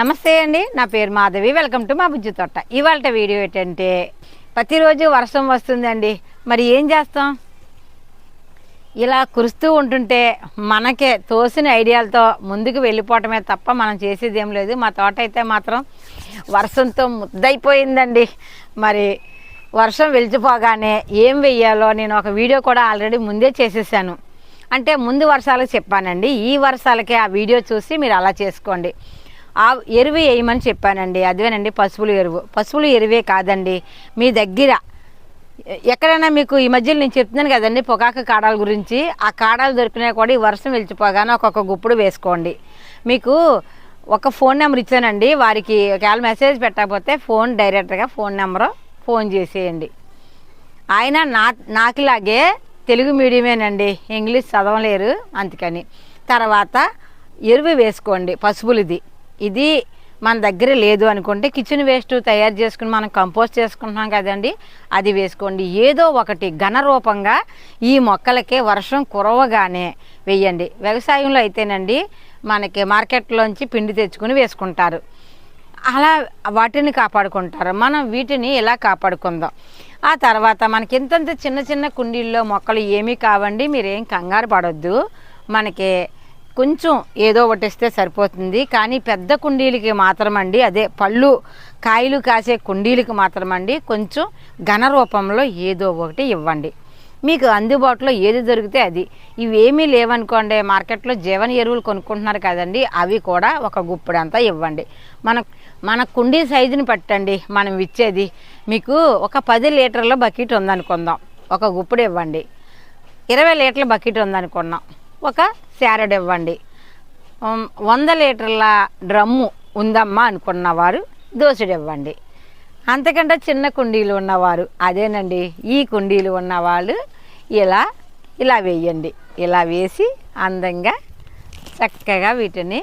నమస్తే అండి నా పేరు మాధవి. వెల్కమ్ టు మా బుజ్జి తోట. ఇవాళ వీడియో ఏంటంటే ప్రతిరోజు వర్షం వస్తుందండి. మరి ఏం చేస్తాం? ఇలా కురుస్తూ ఉంటుంటే మనకే తోసిన ఐడియాలతో ముందుకు వెళ్ళిపోవటమే తప్ప మనం చేసేది ఏం లేదు. మా తోట అయితే మాత్రం వర్షంతో ముద్దయిపోయిందండి. మరి వర్షం వెలిచిపోగానే ఏం వెయ్యాలో నేను ఒక వీడియో కూడా ఆల్రెడీ ముందే చేసేసాను. అంటే ముందు వర్షాలకు చెప్పానండి. ఈ వర్షాలకే ఆ వీడియో చూసి మీరు అలా చేసుకోండి. ఆ ఎరువు వేయమని చెప్పానండి. అదేనండి పసుపులు ఎరువు. పసుపులు ఎరువే కాదండి. మీ దగ్గర ఎక్కడైనా మీకు ఈ మధ్యలో నేను చెప్తున్నాను కదండి పొగాకు కాడాల గురించి. ఆ కాడాలు దొరికినా కూడా ఈ వర్షం వెళ్ళిపోగానే ఒక్కొక్క గుప్పుడు వేసుకోండి. మీకు ఒక ఫోన్ నెంబర్ ఇచ్చానండి. వారికి ఒకవేళ మెసేజ్ పెట్టకపోతే ఫోన్ డైరెక్ట్గా ఫోన్ నెంబరు ఫోన్ చేసేయండి. ఆయన నా నాకులాగే తెలుగు మీడియమేనండి. ఇంగ్లీష్ చదవలేరు అందుకని. తర్వాత ఎరువు వేసుకోండి పసుపులది. ఇది మన దగ్గర లేదు అనుకుంటే కిచెన్ వేస్ట్ తయారు చేసుకుని మనం కంపోస్ట్ చేసుకుంటున్నాం కదండి. అది వేసుకోండి. ఏదో ఒకటి ఘన రూపంగా ఈ మొక్కలకి వర్షం కురవగానే వేయండి. వ్యవసాయంలో అయితేనండి మనకి మార్కెట్లోంచి పిండి తెచ్చుకుని వేసుకుంటారు. అలా వాటిని కాపాడుకుంటారు. మనం వీటిని ఇలా కాపాడుకుందాం? ఆ తర్వాత మనకి ఇంతంత చిన్న చిన్న కుండీల్లో మొక్కలు ఏమీ కావండి. మీరేం కంగారు పడొద్దు. మనకి కొంచెం ఏదో ఒకటి ఇస్తే సరిపోతుంది. కానీ పెద్ద కుండీలకి మాత్రమండి అదే పళ్ళు కాయలు కాసే కుండీలకి మాత్రమండి కొంచెం ఘన రూపంలో ఏదో ఒకటి ఇవ్వండి. మీకు అందుబాటులో ఏది దొరికితే అది. ఇవేమీ లేవనుకోండి మార్కెట్లో జీవన ఎరువులు కొనుక్కుంటున్నారు కదండి అవి కూడా ఒక గుప్పుడంతా ఇవ్వండి. మన మన కుండీ సైజుని పట్టండి మనం ఇచ్చేది. మీకు ఒక పది లీటర్ల బకెట్ ఉందనుకుందాం ఒక గుప్పుడు ఇవ్వండి. ఇరవై లీటర్ల బకెట్ ఉందనుకున్నాం ఒక శారడ్ ఇవ్వండి. వంద లీటర్ల డ్రమ్ము ఉందమ్మా అనుకున్నవారు దోసుడు ఇవ్వండి. అంతకంటే చిన్న కుండీలు ఉన్నవారు అదేనండి ఈ కుండీలు ఉన్నవాళ్ళు ఇలా ఇలా వేయండి. ఇలా వేసి అందంగా చక్కగా వీటిని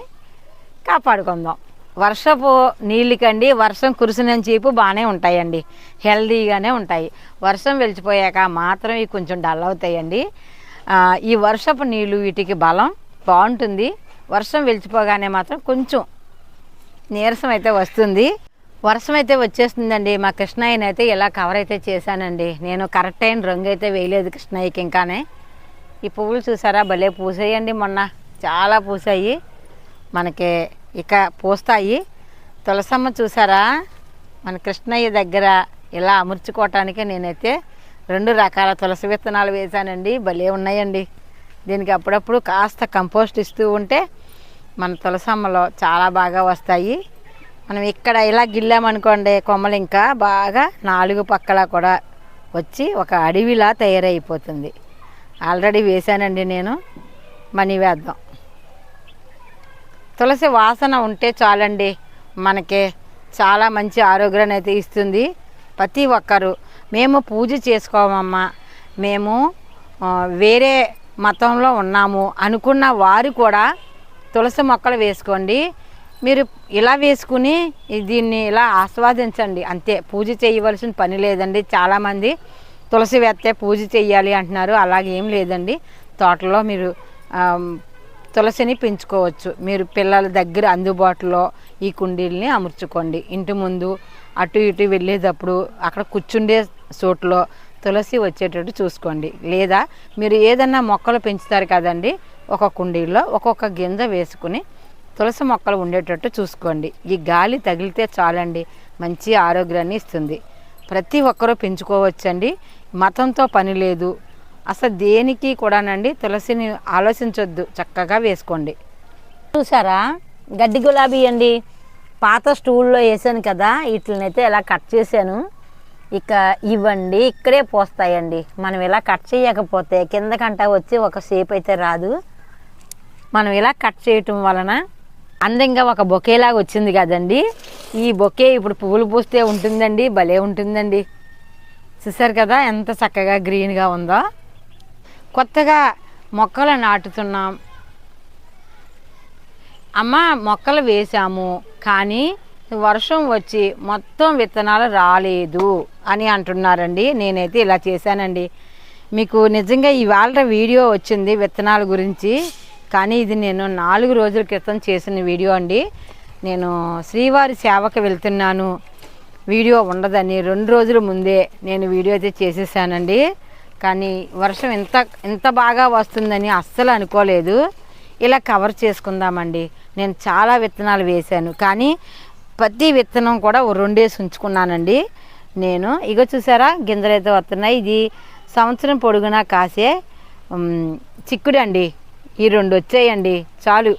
కాపాడుకుందాం. వర్షపు నీళ్ళకండి వర్షం కురిసినని చేపు బాగానే ఉంటాయండి. హెల్దీగానే ఉంటాయి. వర్షం వెలిచిపోయాక మాత్రం ఇవి కొంచెం డల్ అవుతాయండి. ఈ వర్షపు నీళ్ళు వీటికి బలం బాగుంటుంది. వర్షం వెలిచిపోగానే మాత్రం కొంచెం నీరసం అయితే వస్తుంది. వర్షం అయితే వచ్చేస్తుందండి. మా కృష్ణయ్యని అయితే ఇలా కవర్ అయితే చేశానండి. నేను కరెక్ట్ అయిన రంగు అయితే వేయలేదు కృష్ణయ్యకి ఇంకానే. ఈ పువ్వులు చూసారా? భలే పూసాయండి మొన్న. చాలా పూసాయి. మనకి ఇక పూస్తాయి. తులసమ్మ చూసారా? మన కృష్ణయ్య దగ్గర ఇలా అమర్చుకోవటానికి నేనైతే రెండు రకాల తులసి విత్తనాలు వేశానండి. భలే ఉన్నాయండి. దీనికి అప్పుడప్పుడు కాస్త కంపోస్ట్ ఇస్తూ ఉంటే మన తులసమ్మలో చాలా బాగా వస్తాయి. మనం ఇక్కడ ఇలా గిల్లామనుకోండి కొమ్మలు ఇంకా బాగా నాలుగు పక్కల కూడా వచ్చి ఒక అడవిలా తయారైపోతుంది. ఆల్రెడీ వేశానండి నేను. మనీ వేద్దాం. తులసి వాసన ఉంటే చాలండి. మనకి చాలా మంచి ఆరోగ్యాన్ని అయితే ఇస్తుంది. ప్రతి ఒక్కరు మేము పూజ చేసుకోమమ్మా. మేము వేరే మతంలో ఉన్నాము అనుకున్న వారు కూడా తులసి మొక్కలు వేసుకోండి. మీరు ఇలా వేసుకుని దీన్ని ఇలా ఆస్వాదించండి. అంతే పూజ చేయవలసిన పని లేదండి. చాలామంది తులసి వేస్తే పూజ చేయాలి అంటున్నారు. అలాగే ఏం లేదండి. తోటలో మీరు తులసిని పెంచుకోవచ్చు. మీరు పిల్లల దగ్గర అందుబాటులో ఈ కుండీల్ని అమర్చుకోండి. ఇంటి ముందు అటు ఇటు వెళ్ళేటప్పుడు అక్కడ కూర్చుండే సూట్లో తులసి వచ్చేటట్టు చూసుకోండి. లేదా మీరు ఏదన్నా మొక్కలు పెంచుతారు కదండి ఒక కుండీలో ఒక్కొక్క గింజ వేసుకుని తులసి మొక్కలు ఉండేటట్టు చూసుకోండి. ఈ గాలి తగిలితే చాలండి మంచి ఆరోగ్యాన్ని ఇస్తుంది. ప్రతి ఒక్కరూ పెంచుకోవచ్చండి. మతంతో పని లేదు. అసలు దేనికి కూడానండి తులసిని ఆలోచించొద్దు చక్కగా వేసుకోండి. చూసారా? గడ్డి గులాబీ అండి. పాత స్టూల్లో వేసాను కదా వీటినైతే ఇలా కట్ చేశాను. ఇక ఇవ్వండి ఇక్కడే పోస్తాయండి. మనం ఇలా కట్ చేయకపోతే కిందకంట వచ్చి ఒక షేప్ అయితే రాదు. మనం ఇలా కట్ చేయటం వలన అందంగా ఒక బొకేలాగా వచ్చింది కదండి. ఈ బొకే ఇప్పుడు పువ్వులు పూస్తే ఉంటుందండి భలే ఉంటుందండి. చూసారు కదా ఎంత చక్కగా గ్రీన్గా ఉందో. కొత్తగా మొక్కలు నాటుతున్నాం. అమ్మ మొక్కలు వేసాము కానీ వర్షం వచ్చి మొత్తం విత్తనాలు రాలేదు అని అంటున్నారండి. నేనైతే ఇలా చేశానండి. మీకు నిజంగా ఇవాళ వీడియో వచ్చింది విత్తనాల గురించి. కానీ ఇది నేను నాలుగు రోజుల క్రితం చేసిన వీడియో అండి. నేను శ్రీవారి సేవకు వెళ్తున్నాను. వీడియో ఉండదని రెండు రోజుల ముందే నేను వీడియో అయితే చేసేసానండి. కానీ వర్షం ఇంత ఇంత బాగా వస్తుందని అస్సలు అనుకోలేదు. ఇలా కవర్ చేసుకుందామండి. నేను చాలా విత్తనాలు వేశాను. కానీ ప్రతి విత్తనం కూడా ఓ రెండేసి ఉంచుకున్నానండి. నేను ఇగో చూసారా గింజలైతే వస్తున్నాయి ఇది సంవత్సరం పొడుగునా కాసే చిక్కుడు అండి ఈ రెండు వచ్చాయండి. చాలు.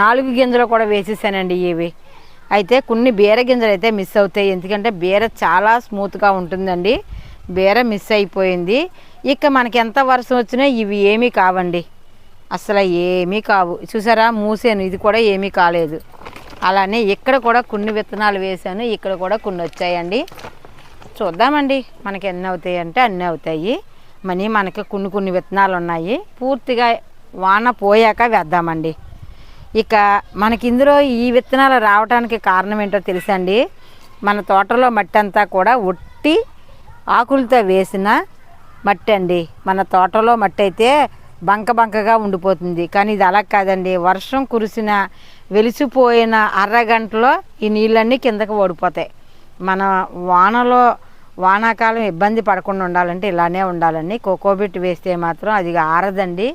నాలుగు గింజలు కూడా వేసేసానండి ఇవి. అయితే కొన్ని బీర గింజలు అయితే మిస్ అవుతాయి. ఎందుకంటే బీర చాలా స్మూత్గా ఉంటుందండి. బీర మిస్ అయిపోయింది. ఇక మనకి ఎంత వర్షం వచ్చినా ఇవి ఏమీ కావండి. అసలు ఏమీ కావు. చూసారా మూసాను. ఇది కూడా ఏమీ కాలేదు. అలానే ఇక్కడ కూడా కొన్ని విత్తనాలు వేశాను ఇక్కడ కూడా కొన్ని వచ్చాయండి. చూద్దామండి మనకి ఎన్ని అవుతాయి అంటే అన్నీ అవుతాయి. మనీ మనకి కొన్ని కొన్ని విత్తనాలు ఉన్నాయి పూర్తిగా వాన పోయాక వేద్దామండి. ఇక మనకి ఇందులో ఈ విత్తనాలు రావడానికి కారణం ఏంటో తెలుసండి? మన తోటలో మట్టి అంతా కూడా ఒట్టి ఆకులతో వేసిన మట్టి అండి మన తోటలో మట్టి అయితే బంక బంకగా ఉండిపోతుంది. కానీ ఇది అలా కాదండి. వర్షం కురిసిన వెలిసిపోయిన అరగంటలో ఈ నీళ్ళన్నీ కిందకి ఓడిపోతాయి. మన వానలో వానాకాలం ఇబ్బంది పడకుండా ఉండాలంటే ఇలానే ఉండాలండి. కోకోబిట్ వేస్తే మాత్రం అది ఆరదండి.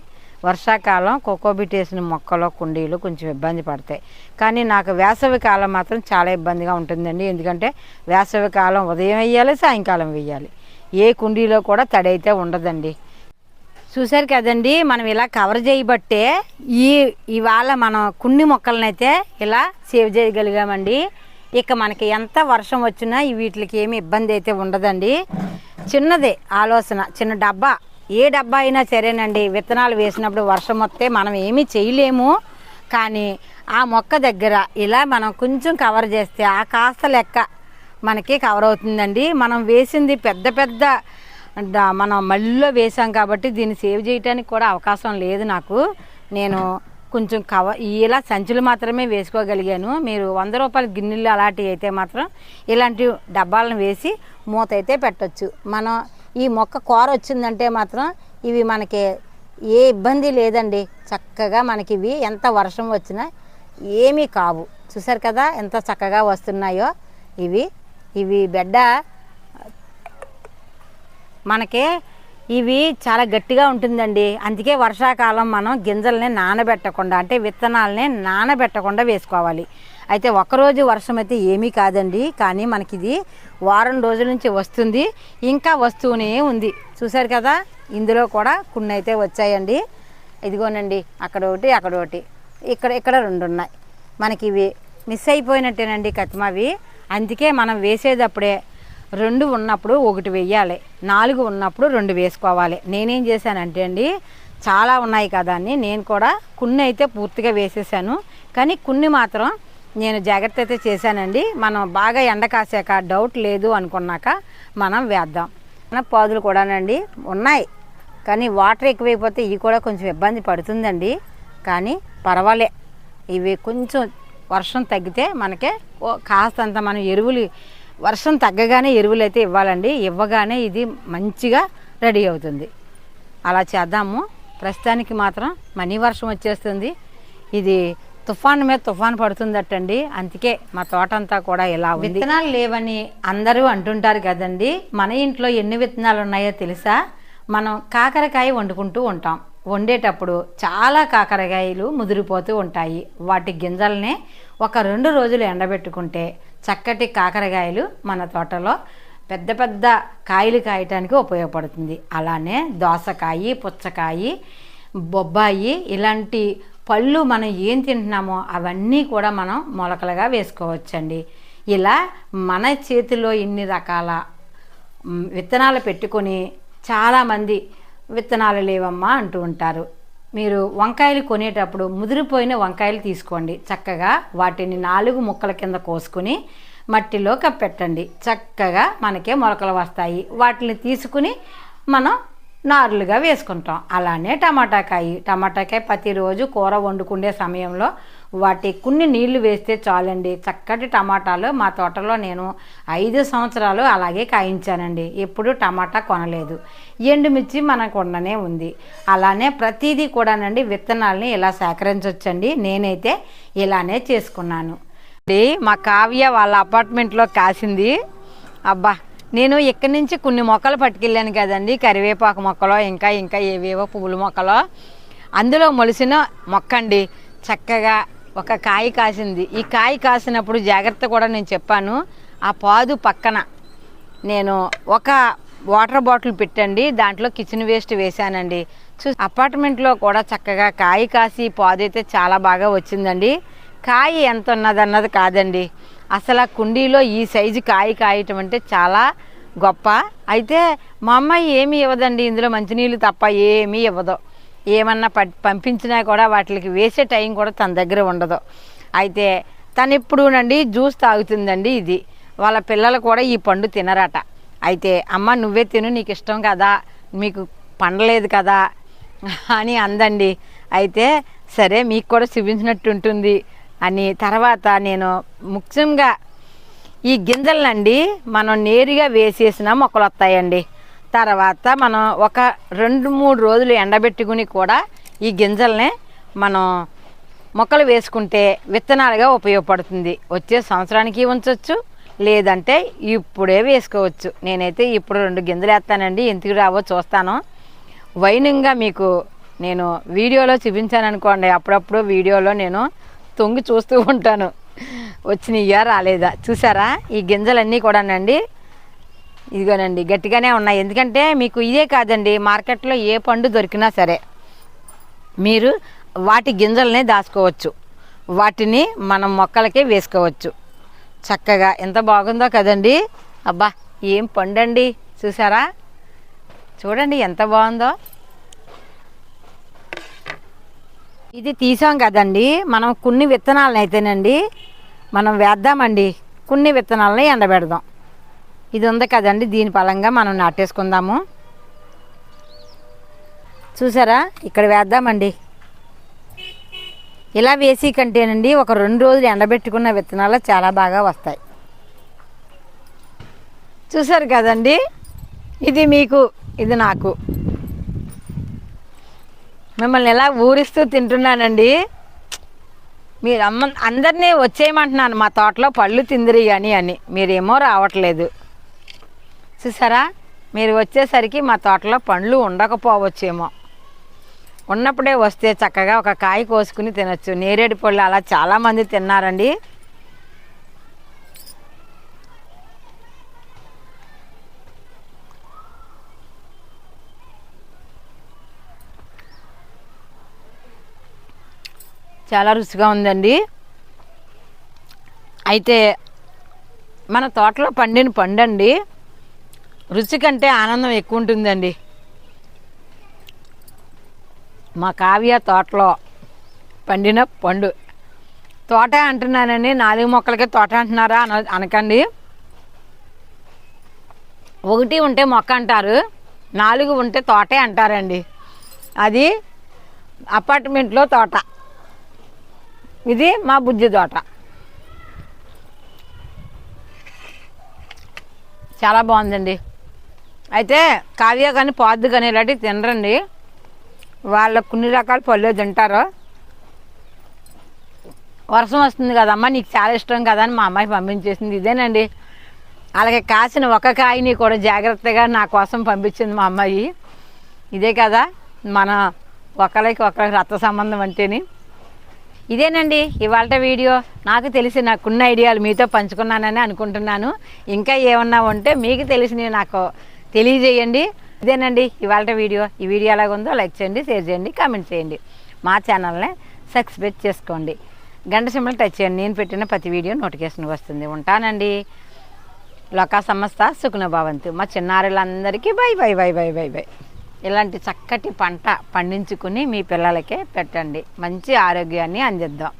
వర్షాకాలం కోకోబిట్ వేసిన మొక్కలు కుండీలు కొంచెం ఇబ్బంది పడతాయి. కానీ నాకు వేసవి కాలం మాత్రం చాలా ఇబ్బందిగా ఉంటుందండి. ఎందుకంటే వేసవి కాలం ఉదయం వేయాలి సాయంకాలం వేయాలి ఏ కుండీలో కూడా తడైతే ఉండదండి. చూశారు కదండి మనం ఇలా కవర్ చేయబట్టే ఈ ఇవాళ మనం కొన్ని మొక్కలనైతే ఇలా సేవ్ చేయగలిగామండి. ఇక మనకి ఎంత వర్షం వచ్చినా ఈ వీటికి ఏమి ఇబ్బంది అయితే ఉండదండి. చిన్నదే ఆలోచన చిన్న డబ్బా. ఏ డబ్బా అయినా సరేనండి విత్తనాలు వేసినప్పుడు వర్షం వస్తే మనం ఏమీ చేయలేము. కానీ ఆ మొక్క దగ్గర ఇలా మనం కొంచెం కవర్ చేస్తే ఆ కాస్త లెక్క మనకి కవర్ అవుతుందండి. మనం వేసింది పెద్ద పెద్ద మనం మళ్ళీలో వేసాం కాబట్టి దీన్ని సేవ్ చేయడానికి కూడా అవకాశం లేదు నాకు. నేను కొంచెం కవర్ ఇలా సంచులు మాత్రమే వేసుకోగలిగాను. మీరు వంద రూపాయల గిన్నెలు అలాంటివి అయితే మాత్రం ఇలాంటి డబ్బాలను వేసి మూత అయితే పెట్టచ్చు. మనం ఈ మొక్క కూర వచ్చిందంటే మాత్రం ఇవి మనకి ఏ ఇబ్బంది లేదండి. చక్కగా మనకి ఇవి ఎంత వర్షం వచ్చినా ఏమీ కావు. చూసారు కదా ఎంత చక్కగా వస్తున్నాయో ఇవి. ఇవి బిడ్డ మనకి ఇవి చాలా గట్టిగా ఉంటుందండి. అందుకే వర్షాకాలం మనం గింజల్ని నానబెట్టకుండా అంటే విత్తనాలని నానబెట్టకుండా వేసుకోవాలి. అయితే ఒకరోజు వర్షం అయితే ఏమీ కాదండి. కానీ మనకి ఇది వారం రోజుల నుంచి వస్తుంది. ఇంకా వస్తూనే ఉంది. చూశారు కదా? ఇందులో కూడా కొన్ని అయితే వచ్చాయండి. ఇదిగోనండి అక్కడ ఒకటి అక్కడ ఒకటి. ఇక్కడ ఇక్కడ రెండు ఉన్నాయి మనకి ఇవి మిస్ అయిపోయినట్టేనండి కత్మవి అందుకే మనం వేసేటప్పుడే రెండు ఉన్నప్పుడు ఒకటి వెయ్యాలి. నాలుగు ఉన్నప్పుడు రెండు వేసుకోవాలి. నేనేం చేశానంటే అండి చాలా ఉన్నాయి కదా అని నేను కూడా కొన్ని అయితే పూర్తిగా వేసేసాను. కానీ కొన్ని మాత్రం నేను జాగ్రత్త అయితే చేశానండి. మనం బాగా ఎండ కాసాక డౌట్ లేదు అనుకున్నాక మనం వేద్దాం. మన పాదులు కూడానండి ఉన్నాయి. కానీ వాటర్ ఎక్కువైపోతే ఇవి కూడా కొంచెం ఇబ్బంది పడుతుందండి. కానీ పర్వాలే. ఇవి కొంచెం వర్షం తగ్గితే మనకే కాస్తంత మనం ఎరువులు వర్షం తగ్గగానే ఎరువులు అయితే ఇవ్వాలండి. ఇవ్వగానే ఇది మంచిగా రెడీ అవుతుంది. అలా చేద్దాము. ప్రస్తుతానికి మాత్రం మనీ వర్షం వచ్చేస్తుంది. ఇది తుఫాన్ మీద తుఫాన్ పడుతుందటండి. అందుకే మా తోట అంతా కూడా ఇలా ఉంది. విత్తనాలు లేవని అందరూ అంటుంటారు కదండి. మన ఇంట్లో ఎన్ని విత్తనాలు ఉన్నాయో తెలుసా? మనం కాకరకాయ వండుకుంటూ ఉంటాం. వండేటప్పుడు చాలా కాకరకాయలు ముదిరిపోతూ ఉంటాయి. వాటి గింజల్నే ఒక రెండు రోజులు ఎండబెట్టుకుంటే చక్కటి కాకరకాయలు మన తోటలో పెద్ద పెద్ద కాయలు కాయటానికి ఉపయోగపడుతుంది. అలానే దోసకాయ పుచ్చకాయ బొబ్బాయి ఇలాంటి పళ్ళు మనం ఏం తింటున్నామో అవన్నీ కూడా మనం మొలకలుగా వేసుకోవచ్చండి. ఇలా మన చేతిలో ఇన్ని రకాల విత్తనాలు పెట్టుకొని చాలామంది విత్తనాలు లేవమ్మా అంటూ ఉంటారు. మీరు వంకాయలు కొనేటప్పుడు ముదిరిపోయిన వంకాయలు తీసుకోండి. చక్కగా వాటిని నాలుగు ముక్కల కింద కోసుకుని మట్టిలో కప్పెట్టండి. చక్కగా మనకే మొలకలు వస్తాయి. వాటిని తీసుకుని మనం నారులుగా వేసుకుంటాం. అలానే టమాటాకాయ టమాటాకాయ ప్రతిరోజు కూర వండుకునే సమయంలో వాటి కొన్ని నీళ్ళు వేస్తే చాలండి. చక్కటి టమాటాలు మా తోటలో నేను ఐదు సంవత్సరాలు అలాగే కాయించానండి. ఎప్పుడు టమాటా కొనలేదు. ఎండుమిర్చి మనకు ఉండనే ఉంది. అలానే ప్రతిదీ కూడానండి విత్తనాలని ఇలా సేకరించవచ్చండి నేనైతే ఇలానే చేసుకున్నాను. అండి, మా కావ్య వాళ్ళ అపార్ట్మెంట్లో కాసింది. అబ్బా! నేను ఇక్కడి నుంచి కొన్ని మొక్కలు పట్టుకెళ్ళాను కదండి. కరివేపాకు మొక్కలో ఇంకా ఇంకా ఏవేవో పువ్వుల మొక్కలో. అందులో మొలిసిన మొక్క అండి చక్కగా ఒక కాయ కాసింది. ఈ కాయ కాసినప్పుడు జాగ్రత్త కూడా నేను చెప్పాను. ఆ పాదు పక్కన నేను ఒక వాటర్ బాటిల్ పెట్టండి. దాంట్లో కిచెన్ వేస్ట్ వేశానండి. చూ అపార్ట్మెంట్లో కూడా చక్కగా కాయ కాసి పాదు అయితే చాలా బాగా వచ్చిందండి. కాయ ఎంత ఉన్నదన్నది కాదండి. అసలు ఆ కుండీలో ఈ సైజు కాయ కాయటం అంటే చాలా గొప్ప. అయితే మా అమ్మాయి ఏమీ ఇవ్వదండి. ఇందులో మంచినీళ్ళు తప్ప ఏమీ ఇవ్వదు. ఏమన్నా పంపించినా కూడా వాటికి వేసే టైం కూడా తన దగ్గర ఉండదు. అయితే తను ఎప్పుడునండి జ్యూస్ తాగుతుందండి ఇది. వాళ్ళ పిల్లలు కూడా ఈ పండు తినరట. అయితే అమ్మ నువ్వే తిను నీకు ఇష్టం కదా మీకు పండలేదు కదా అని అందండి. అయితే సరే మీకు కూడా చూపించినట్టు ఉంటుంది అని తర్వాత నేను ముఖ్యంగా ఈ గింజలనండి మనం నేరుగా వేసేసిన మొక్కలు వస్తాయండి తర్వాత మనం ఒక రెండు మూడు రోజులు ఎండబెట్టుకుని కూడా ఈ గింజల్ని మనం మొక్కలు వేసుకుంటే విత్తనాలుగా ఉపయోగపడుతుంది. వచ్చే సంవత్సరానికి ఉంచవచ్చు లేదంటే ఇప్పుడే వేసుకోవచ్చు. నేనైతే ఇప్పుడు రెండు గింజలు వేస్తానండి ఎందుకు రావో చూస్తాను. వైనంగా మీకు నేను వీడియోలో చూపించాను అనుకోండి అప్పుడప్పుడు వీడియోలో నేను తొంగి చూస్తూ ఉంటాను. వచ్చినాయా రాలేదా? చూసారా? ఈ గింజలన్నీ కూడానండి ఇదిగోనండి గట్టిగానే ఉన్నాయి. ఎందుకంటే మీకు ఇదే కాదండి మార్కెట్లో ఏ పండు దొరికినా సరే మీరు వాటి గింజలనే దాచుకోవచ్చు. వాటిని మనం మొక్కలకే వేసుకోవచ్చు. చక్కగా ఎంత బాగుందో కదండి. అబ్బా ఏం పండండి చూసారా? చూడండి ఎంత బాగుందో. ఇది తీసాం కదండి మనం కొన్ని విత్తనాలను అయితేనండి మనం వేద్దామండి కొన్ని విత్తనాలని ఎండబెడదాం. ఇది ఉంది కదండి దీని పలంగా మనం నాటేసుకుందాము. చూసారా? ఇక్కడ వేద్దామండి. ఇలా వేసి కంటేనండి ఒక రెండు రోజులు ఎండబెట్టుకున్న విత్తనాలు చాలా బాగా వస్తాయి. చూసారు కదండి? ఇది మీకు ఇది నాకు. మిమ్మల్ని ఎలా ఊరిస్తూ తింటున్నానండి. మీరు అమ్మ అందరినీ వచ్చేయమంటున్నాను మా తోటలో పళ్ళు తిందిరి కానీ అని. మీరేమో రావట్లేదు. చూసారా? మీరు వచ్చేసరికి మా తోటలో పండ్లు ఉండకపోవచ్చేమో. ఉన్నప్పుడే వస్తే చక్కగా ఒక కాయ కోసుకుని తినొచ్చు. నేరేడు పళ్ళు అలా చాలామంది తిన్నారండి. చాలా రుచిగా ఉందండి. అయితే మన తోటలో పండిన పండండి. రుచి కంటే ఆనందం ఎక్కువ ఉంటుందండి మా కావ్య తోటలో పండిన పండు. తోట అంటున్నానండి నాలుగు మొక్కలకే తోట అంటున్నారా అన అనకండి. ఒకటి ఉంటే మొక్క అంటారు నాలుగు ఉంటే తోటే అంటారండి. అది అపార్ట్మెంట్లో తోట. ఇది మా బుజ్జి తోట. చాలా బాగుందండి. అయితే కావ్య కానీ పాదు కానీ ఇలాంటివి తినరండి. వాళ్ళ కొన్ని రకాల పళ్ళు తింటారు. వర్షం వస్తుంది కదమ్మా నీకు చాలా ఇష్టం కదా అని మా అమ్మాయి పంపించేసింది. ఇదేనండి. అలాగే కాసిన ఒక కాయని కూడా జాగ్రత్తగా నా కోసం పంపించింది మా అమ్మాయి. ఇదే కదా మన ఒకరికి ఒకరికి రక్త సంబంధం అంటేని. ఇదేనండి ఇవాళ వీడియో. నాకు తెలిసి నాకున్న ఐడియాలు మీతో పంచుకున్నానని అనుకుంటున్నాను. ఇంకా ఏమన్నా ఉంటే మీకు తెలిసినవి నాకు తెలియజేయండి. ఇదేనండి ఇవాళ వీడియో. ఈ వీడియో ఎలాగుందో లైక్ చేయండి షేర్ చేయండి కామెంట్ చేయండి. మా ఛానల్ని సబ్స్క్రైబ్ చేసుకోండి. గంట సింబల్ టచ్ చేయండి. నేను పెట్టిన ప్రతి వీడియో నోటిఫికేషన్ వస్తుంది. ఉంటానండి. లోకా సంస్థ సుఖన భవంతు. మా చిన్నారులందరికీ bye bye bye bye bye bye. ఇలాంటి చక్కటి పంట పండించుకుని మీ పిల్లలకే పెట్టండి. మంచి ఆరోగ్యాన్ని అందిద్దాం.